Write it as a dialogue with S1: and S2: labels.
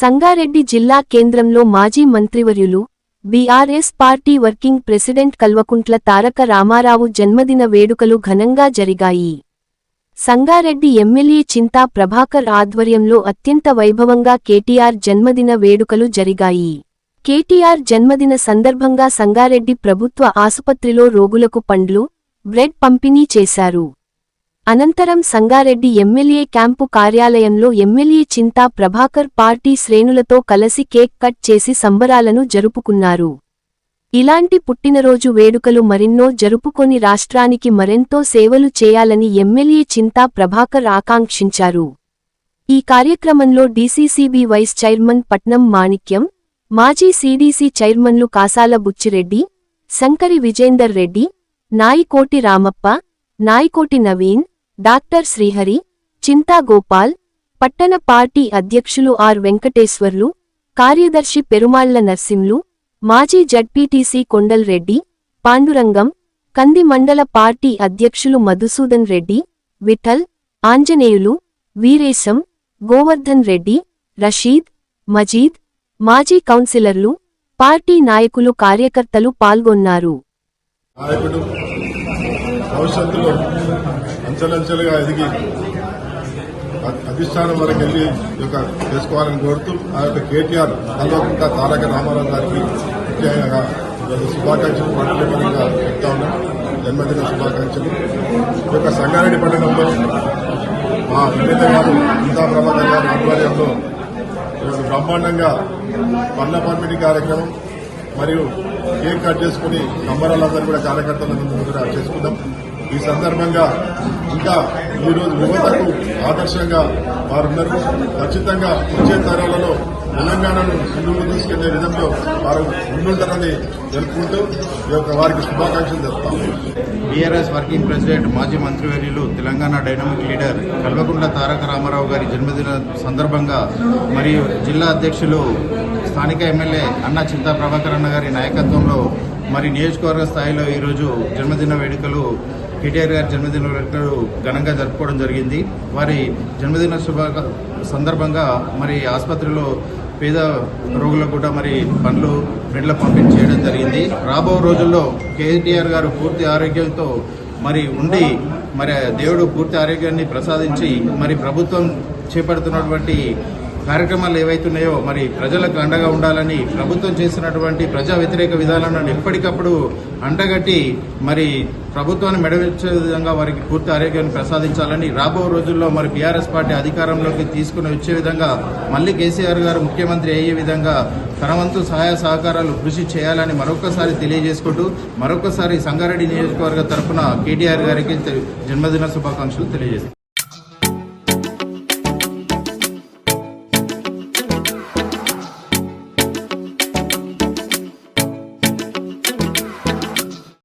S1: సంగారెడ్డి జిల్లా కేంద్రంలో మాజీ మంత్రివర్యులు BRS party working president Kalvakuntla Taraka Ramarao జన్మదిన వేడుకలు ఘనంగా జరిగాయి. సంగారెడ్డి ఎమ్మెల్యే చింతా ప్రభాకర్ ఆధ్వర్యంలో అత్యంత వైభవంగా కేటీఆర్ జన్మదిన వేడుకలు జరిగాయి. కేటీఆర్ జన్మదిన సందర్భంగా సంగారెడ్డి ప్రభుత్వ ఆసుపత్రిలో రోగులకు పండ్లు బ్రెడ్ పంపిణీ చేశారు. అనంతరం సంగారెడ్డి ఎమ్మెల్యే క్యాంపు కార్యాలయంలో ఎమ్మెల్యే చింతా ప్రభాకర్ పార్టీ శ్రేణులతో కలసి కేక్ కట్ చేసి సంబరాలను జరుపుకున్నారు. ఇలాంటి పుట్టినరోజు వేడుకలు మరెన్నో జరుపుకొని రాష్ట్రానికి మరెంతో సేవలు చేయాలని ఎమ్మెల్యే చింతా ప్రభాకర్ ఆకాంక్షించారు. ఈ కార్యక్రమంలో డీసీసీబీ వైస్ చైర్మన్ పట్నం మాణిక్యం మాజీ సీడీసీ చైర్మన్లు కాసాల బుచ్చిరెడ్డి శంకరి విజేందర్ రెడ్డి నాయికోటి రామప్ప నాయికోటి నవీన్ డాక్టర్ శ్రీహరి చింతా గోపాల్ పట్టణ పార్టీ అధ్యక్షులు ఆర్ వెంకటేశ్వర్లు కార్యదర్శి పెరుమాళ్ళ నర్సింలు మాజీ జడ్పీటీసీ కొండల్ రెడ్డి పాండురంగం కంది మండల పార్టీ అధ్యక్షులు మధుసూదన్ రెడ్డి విఠల్ ఆంజనేయులు వీరేశం గోవర్ధన్ రెడ్డి రషీద్ మజీద్ మాజీ కౌన్సిలర్లు పార్టీ నాయకులు కార్యకర్తలు పాల్గొన్నారు.
S2: నాయకుడు భవిష్యత్తులో అంచెలంచెలుగా ఎదిగి అధిష్టానం వరకు వెళ్ళి యొక్క చేసుకోవాలని కోరుతూ ఆ యొక్క కేటీఆర్ కల్వకుంట తారక రామారావు గారికి ముఖ్యంగా శుభాకాంక్షలు పార్టీ చెప్తా ఉన్నాం. జన్మదిన శుభాకాంక్షలు. ఈ యొక్క సంగారెడ్డి పట్టణంలో మా వినేత గారు ఇందా ప్రభాకర్ గారి ఆధ్వర్యంలో బ్రహ్మాండంగా పన్న పంపిణీ కార్యక్రమం మరియు కేక్ కట్ చేసుకుని సంబరాలందరూ కూడా కార్యకర్తలందరూ కూడా చేసుకుందాం. ఈ సందర్భంగా ఇంకా ఈరోజు యువతకు ఆదర్శంగా వారున్నారు. ఖచ్చితంగా వచ్చే తరాలలో తెలంగాణను ముందుకు తీసుకెళ్ళే విధంలో వారు ముందుంటారని తెలుపుకుంటూ ఈ యొక్క వారికి శుభాకాంక్షలు చెప్తాం
S3: బీఆర్ఎస్ వర్కింగ్ ప్రెసిడెంట్ మాజీ మంత్రివర్యులు తెలంగాణ డైనమిక్ లీడర్ కల్వకుంట్ల తారక రామారావు గారి జన్మదిన సందర్భంగా మరియు జిల్లా అధ్యక్షులు స్థానిక ఎమ్మెల్యే అన్న చింతా ప్రభాకర్ అన్న గారి నాయకత్వంలో మరి నియోజకవర్గ స్థాయిలో ఈరోజు జన్మదిన వేడుకలు కేటీఆర్ గారి జన్మదిన వేడుకలు ఘనంగా జరుపుకోవడం జరిగింది. వారి జన్మదిన శుభ సందర్భంగా మరి ఆసుపత్రిలో పేద రోగులకు కూడా మరి పండ్లు బ్రెడ్ల పంపిణీ చేయడం జరిగింది. రాబో రోజుల్లో కేటీఆర్ గారు పూర్తి ఆరోగ్యంతో మరి ఉండి మరి దేవుడు పూర్తి ఆరోగ్యాన్ని ప్రసాదించి మరి ప్రభుత్వం చేపడుతున్నటువంటి కార్యక్రమాలు ఏవైతున్నాయో మరి ప్రజలకు అండగా ఉండాలని ప్రభుత్వం చేసినటువంటి ప్రజా వ్యతిరేక విధానాలను ఎప్పటికప్పుడు అండగట్టి మరి ప్రభుత్వాన్ని మెడవించే విధంగా వారికి పూర్తి ఆరోగ్యాన్ని ప్రసాదించాలని రాబో రోజుల్లో మరి బీఆర్ఎస్ పార్టీ అధికారంలోకి తీసుకుని వచ్చే విధంగా మళ్ళీ కేసీఆర్ గారు ముఖ్యమంత్రి అయ్యే విధంగా తన వంతు సహాయ సహకారాలు కృషి చేయాలని మరొకసారి తెలియజేసుకుంటూ మరొకసారి సంగారెడ్డి నియోజకవర్గ తరఫున కేటీఆర్ గారికి జన్మదిన శుభాకాంక్షలు తెలియజేస్తాను